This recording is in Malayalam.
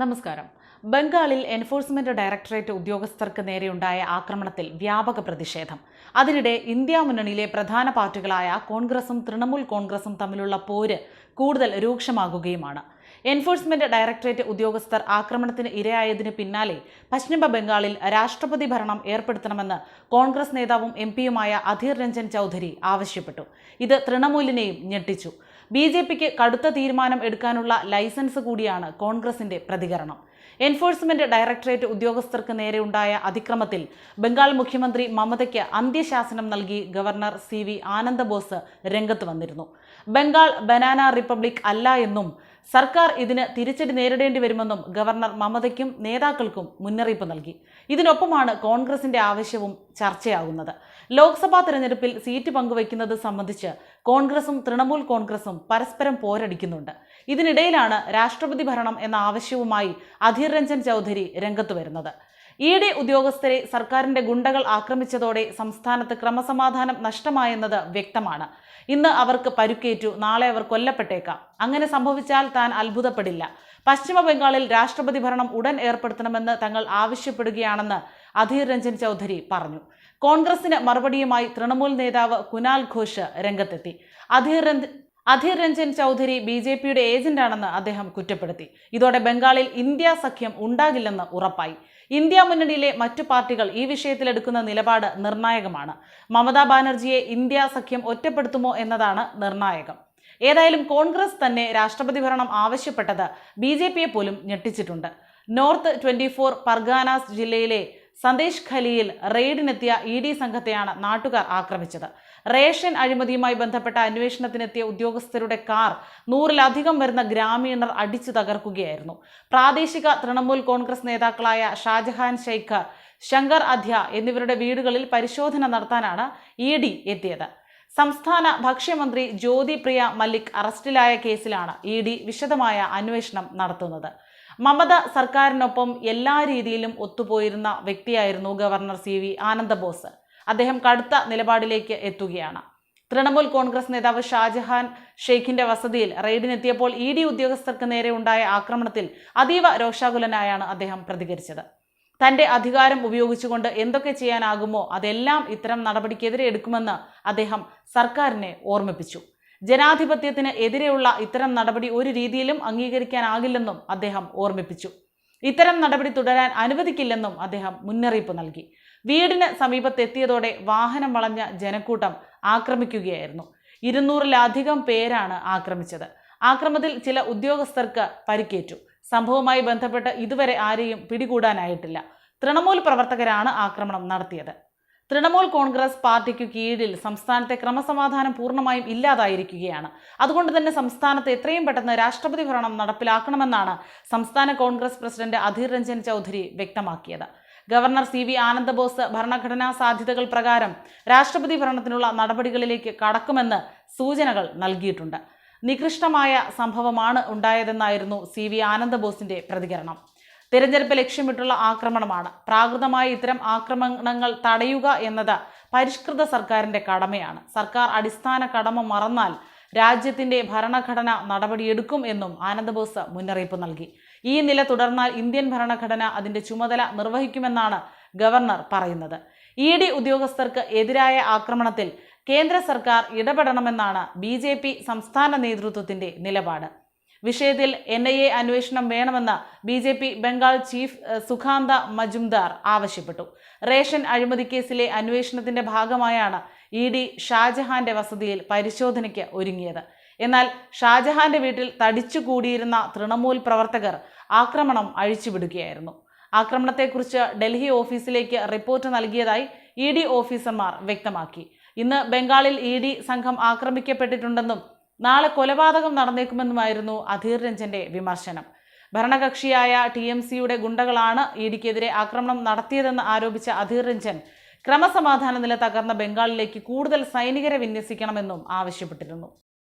നമസ്കാരം. ബംഗാളിൽ എൻഫോഴ്സ്മെന്റ് ഡയറക്ടറേറ്റ് ഉദ്യോഗസ്ഥർക്ക് നേരെയുണ്ടായ ആക്രമണത്തിൽ വ്യാപക പ്രതിഷേധം. അതിനിടെ ഇന്ത്യ മുന്നണിയിലെ പ്രധാന പാർട്ടികളായ കോൺഗ്രസും തൃണമൂൽ കോൺഗ്രസും തമ്മിലുള്ള പോര് കൂടുതൽ രൂക്ഷമാകുകയുമാണ്. എൻഫോഴ്സ്മെന്റ് ഡയറക്ടറേറ്റ് ഉദ്യോഗസ്ഥർ ആക്രമണത്തിന് ഇരയായതിന് പിന്നാലെ പശ്ചിമ ബംഗാളിൽ രാഷ്ട്രപതി ഭരണം ഏർപ്പെടുത്തണമെന്ന് കോൺഗ്രസ് നേതാവും എം പിയുമായ അധീർ രഞ്ജൻ ചൌധരി ആവശ്യപ്പെട്ടു. ഇത് തൃണമൂലിനെയും ഞെട്ടിച്ചു. ബി ജെ പിക്ക് കടുത്ത തീരുമാനം എടുക്കാനുള്ള ലൈസൻസ് കൂടിയാണ് കോൺഗ്രസിന്റെ പ്രതികരണം. എൻഫോഴ്സ്മെന്റ് ഡയറക്ടറേറ്റ് ഉദ്യോഗസ്ഥർക്ക് നേരെയുണ്ടായ അതിക്രമത്തിൽ ബംഗാൾ മുഖ്യമന്ത്രി മമതയ്ക്ക് അന്ത്യശാസനം നൽകി ഗവർണർ സി വി ആനന്ദബോസ് രംഗത്ത് വന്നിരുന്നു. ബംഗാൾ ബനാന റിപ്പബ്ലിക് അല്ല എന്നും സർക്കാർ ഇതിന് തിരിച്ചടി നേരിടേണ്ടി വരുമെന്നും ഗവർണർ മമതയ്ക്കും നേതാക്കൾക്കും മുന്നറിയിപ്പ് നൽകി. ഇതിനൊപ്പമാണ് കോൺഗ്രസിന്റെ ആവശ്യവും ചർച്ചയാകുന്നത്. ലോക്സഭാ തെരഞ്ഞെടുപ്പിൽ സീറ്റ് പങ്കുവയ്ക്കുന്നത് സംബന്ധിച്ച് കോൺഗ്രസും തൃണമൂൽ കോൺഗ്രസും പരസ്പരം പോരടിക്കുന്നുണ്ട്. ഇതിനിടയിലാണ് രാഷ്ട്രപതി ഭരണം എന്ന ആവശ്യവുമായി അധീർ രഞ്ജൻ ചൗധരി രംഗത്ത് വരുന്നത്. ഇ ഡി ഉദ്യോഗസ്ഥരെ സർക്കാരിന്റെ ഗുണ്ടകൾ ആക്രമിച്ചതോടെ സംസ്ഥാനത്ത് ക്രമസമാധാനം നഷ്ടമായെന്നത് വ്യക്തമാണ്. ഇന്ന് അവർക്ക് പരുക്കേറ്റു നാളെ അവർ കൊല്ലപ്പെട്ടേക്കാം. അങ്ങനെ സംഭവിച്ചാൽ താൻ അത്ഭുതപ്പെടില്ല. പശ്ചിമ ബംഗാളിൽ രാഷ്ട്രപതി ഭരണം ഉടൻ ഏർപ്പെടുത്തണമെന്ന് തങ്ങൾ ആവശ്യപ്പെടുകയാണെന്ന് അധീർ രഞ്ജൻ ചൗധരി പറഞ്ഞു. കോൺഗ്രസിന് മറുപടിയുമായി തൃണമൂൽ നേതാവ് കുനാൽ ഘോഷ് രംഗത്തെത്തി. അധീർ അധീർ രഞ്ജൻ ചൗധരി ബി ജെ പിയുടെ ഏജന്റാണെന്ന് അദ്ദേഹം കുറ്റപ്പെടുത്തി. ഇതോടെ ബംഗാളിൽ ഇന്ത്യ സഖ്യം ഉണ്ടാകില്ലെന്ന് ഉറപ്പായി. ഇന്ത്യ മുന്നണിയിലെ മറ്റു പാർട്ടികൾ ഈ വിഷയത്തിലെടുക്കുന്ന നിലപാട് നിർണായകമാണ്. മമതാ ബാനർജിയെ ഇന്ത്യ സഖ്യം ഒറ്റപ്പെടുത്തുമോ എന്നതാണ് നിർണായകം. ഏതായാലും കോൺഗ്രസ് തന്നെ രാഷ്ട്രപതി ഭരണം ആവശ്യപ്പെട്ടത് ബി പോലും ഞെട്ടിച്ചിട്ടുണ്ട്. നോർത്ത് ട്വന്റി ഫോർ പർഗാനാസ് ജില്ലയിലെ സന്ദേശ് ഖലിയിൽ റെയ്ഡിനെത്തിയ ഇ ഡി സംഘത്തെയാണ് നാട്ടുകാർ ആക്രമിച്ചത്. റേഷൻ അഴിമതിയുമായി ബന്ധപ്പെട്ട അന്വേഷണത്തിനെത്തിയ ഉദ്യോഗസ്ഥരുടെ കാർ നൂറിലധികം വരുന്ന ഗ്രാമീണർ അടിച്ചു തകർക്കുകയായിരുന്നു. പ്രാദേശിക തൃണമൂൽ കോൺഗ്രസ് നേതാക്കളായ ഷാജഹാൻ ഷെയ്ഖ് ശങ്കർ അധ്യ എന്നിവരുടെ വീടുകളിൽ പരിശോധന നടത്താനാണ് ഇ ഡി എത്തിയത്. സംസ്ഥാന ഭക്ഷ്യമന്ത്രി ജ്യോതി പ്രിയ മല്ലിക് അറസ്റ്റിലായ കേസിലാണ് ഇ ഡി വിശദമായ അന്വേഷണം നടത്തുന്നത്. മമത സർക്കാരിനൊപ്പം എല്ലാ രീതിയിലും ഒത്തുപോയിരുന്ന വ്യക്തിയായിരുന്നു ഗവർണർ സി വി ആനന്ദബോസ്. അദ്ദേഹം കടുത്ത നിലപാടിലേക്ക് എത്തുകയാണ്. തൃണമൂൽ കോൺഗ്രസ് നേതാവ് ഷാജഹാൻ ഷെയ്ഖിന്റെ വസതിയിൽ റെയ്ഡിനെത്തിയപ്പോൾ ഇ ഡി ഉദ്യോഗസ്ഥർക്ക് നേരെ ഉണ്ടായ ആക്രമണത്തിൽ അതീവ രോഷാകുലനായാണ് അദ്ദേഹം പ്രതികരിച്ചത്. തന്റെ അധികാരം ഉപയോഗിച്ചുകൊണ്ട് എന്തൊക്കെ ചെയ്യാനാകുമോ അതെല്ലാം ഇത്തരം നടപടിക്കെതിരെ എടുക്കുമെന്ന് അദ്ദേഹം സർക്കാരിനെ ഓർമ്മിപ്പിച്ചു. ജനാധിപത്യത്തിന് എതിരെയുള്ള ഇത്തരം നടപടി ഒരു രീതിയിലും അംഗീകരിക്കാനാകില്ലെന്നും അദ്ദേഹം ഓർമ്മിപ്പിച്ചു. ഇത്തരം നടപടി തുടരാൻ അനുവദിക്കില്ലെന്നും അദ്ദേഹം മുന്നറിയിപ്പ് നൽകി. വീടിന് സമീപത്തെത്തിയതോടെ വാഹനം വളഞ്ഞ ജനക്കൂട്ടം ആക്രമിക്കുകയായിരുന്നു. ഇരുന്നൂറിലധികം പേരാണ് ആക്രമിച്ചത്. ആക്രമത്തിൽ ചില ഉദ്യോഗസ്ഥർക്ക് പരിക്കേറ്റു. സംഭവവുമായി ബന്ധപ്പെട്ട് ഇതുവരെ ആരെയും പിടികൂടാനായിട്ടില്ല. തൃണമൂൽ പ്രവർത്തകരാണ് ആക്രമണം നടത്തിയത്. തൃണമൂൽ കോൺഗ്രസ് പാർട്ടിക്കു കീഴിൽ സംസ്ഥാനത്തെ ക്രമസമാധാനം പൂർണമായും ഇല്ലാതായിരിക്കുകയാണ്. അതുകൊണ്ട് തന്നെ സംസ്ഥാനത്ത് എത്രയും പെട്ടെന്ന് രാഷ്ട്രപതി ഭരണം നടപ്പിലാക്കണമെന്നാണ് സംസ്ഥാന കോൺഗ്രസ് പ്രസിഡന്റ് അധീർ രഞ്ജൻ ചൗധരി വ്യക്തമാക്കിയത്. ഗവർണർ സി വി ആനന്ദബോസ് ഭരണഘടനാ സാധ്യതകൾ പ്രകാരം രാഷ്ട്രപതി ഭരണത്തിനുള്ള നടപടികളിലേക്ക് കടക്കുമെന്ന് സൂചനകൾ നൽകിയിട്ടുണ്ട്. നികൃഷ്ടമായ സംഭവമാണ് ഉണ്ടായതെന്നായിരുന്നു സി വി ആനന്ദബോസിന്റെ പ്രതികരണം. തിരഞ്ഞെടുപ്പ് ലക്ഷ്യമിട്ടുള്ള ആക്രമണമാണ്. പ്രാകൃതമായ ഇത്തരം ആക്രമണങ്ങൾ തടയുക എന്നത് പരിഷ്കൃത സർക്കാരിന്റെ കടമയാണ്. സർക്കാർ അടിസ്ഥാന കടമ മറന്നാൽ രാജ്യത്തിന്റെ ഭരണഘടന നടപടിയെടുക്കും എന്നും ആനന്ദബോസ് മുന്നറിയിപ്പ് നൽകി. ഈ നില തുടർന്നാൽ ഇന്ത്യൻ ഭരണഘടന അതിന്റെ ചുമതല നിർവഹിക്കുമെന്നാണ് ഗവർണർ പറയുന്നത്. ഇ ഡി ഉദ്യോഗസ്ഥർക്ക് എതിരായ ആക്രമണത്തിൽ കേന്ദ്ര സർക്കാർ ഇടപെടണമെന്നാണ് ബി സംസ്ഥാന നേതൃത്വത്തിന്റെ നിലപാട്. വിഷയത്തിൽ എൻ ഐ എ അന്വേഷണം വേണമെന്ന് B J P Bengal chief Sukanta Majumdar ആവശ്യപ്പെട്ടു. റേഷൻ അഴിമതി കേസിലെ അന്വേഷണത്തിന്റെ ഭാഗമായാണ് ഇ ഡി ഷാജഹാന്റെ വസതിയിൽ പരിശോധനയ്ക്ക് ഒരുങ്ങിയത്. എന്നാൽ ഷാജഹാന്റെ വീട്ടിൽ തടിച്ചുകൂടിയിരുന്ന തൃണമൂൽ പ്രവർത്തകർ ആക്രമണം അഴിച്ചുവിടുകയായിരുന്നു. ആക്രമണത്തെക്കുറിച്ച് ഡൽഹി ഓഫീസിലേക്ക് റിപ്പോർട്ട് നൽകിയതായി ഇ ഡി ഓഫീസർമാർ വ്യക്തമാക്കി. ഇന്ന് ബംഗാളിൽ ഇ ഡി സംഘം ആക്രമിക്കപ്പെട്ടിട്ടുണ്ടെന്നും നാളെ കൊലപാതകം നടന്നേക്കുമെന്നുമായിരുന്നു അധീർ രഞ്ജന്റെ വിമർശനം. ഭരണകക്ഷിയായ ടി എം സിയുടെ ഗുണ്ടകളാണ് ഇ ഡിക്കെതിരെ ആക്രമണം നടത്തിയതെന്ന് ആരോപിച്ച അധീർ രഞ്ജൻ ക്രമസമാധാന നില തകർന്ന ബംഗാളിലേക്ക് കൂടുതൽ സൈനികരെ വിന്യസിക്കണമെന്നും ആവശ്യപ്പെട്ടിരുന്നു.